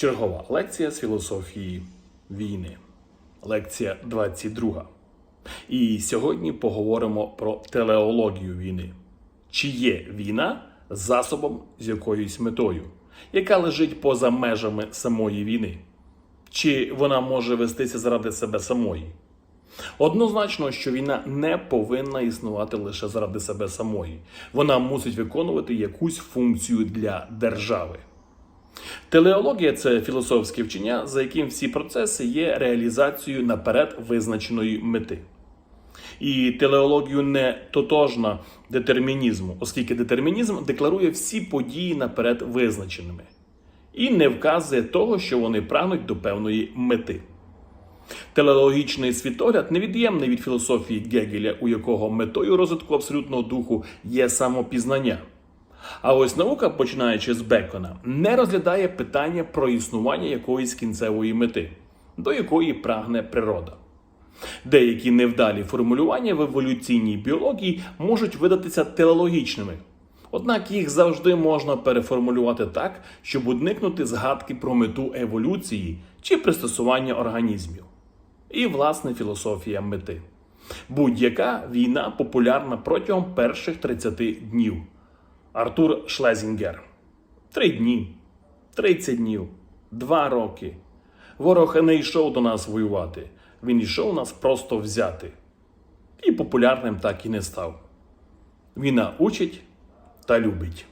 Чергова лекція з філософії війни. Лекція 22. І сьогодні поговоримо про телеологію війни. Чи є війна засобом з якоюсь метою, яка лежить поза межами самої війни? Чи вона може вестися заради себе самої? Однозначно, що війна не повинна існувати лише заради себе самої. Вона мусить виконувати якусь функцію для держави. Телеологія це філософське вчення, за яким всі процеси є реалізацією наперед визначеної мети. І телеологію не тотожна детермінізму, оскільки детермінізм декларує всі події наперед визначеними і не вказує того, що вони прагнуть до певної мети. Телеологічний світогляд невід'ємний від філософії Гегеля, у якого метою розвитку абсолютного духу є самопізнання. А ось наука, починаючи з Бекона, не розглядає питання про існування якоїсь кінцевої мети, до якої прагне природа. Деякі невдалі формулювання в еволюційній біології можуть видатися телеологічними, однак їх завжди можна переформулювати так, щоб уникнути згадки про мету еволюції чи пристосування організмів. І власне філософія мети. Будь-яка війна популярна протягом перших 30 днів. Артур Шлезінгер. Три дні, 30 днів, два роки. Ворог не йшов до нас воювати. Він йшов нас просто взяти. І популярним так і не став. Війна учить та любить.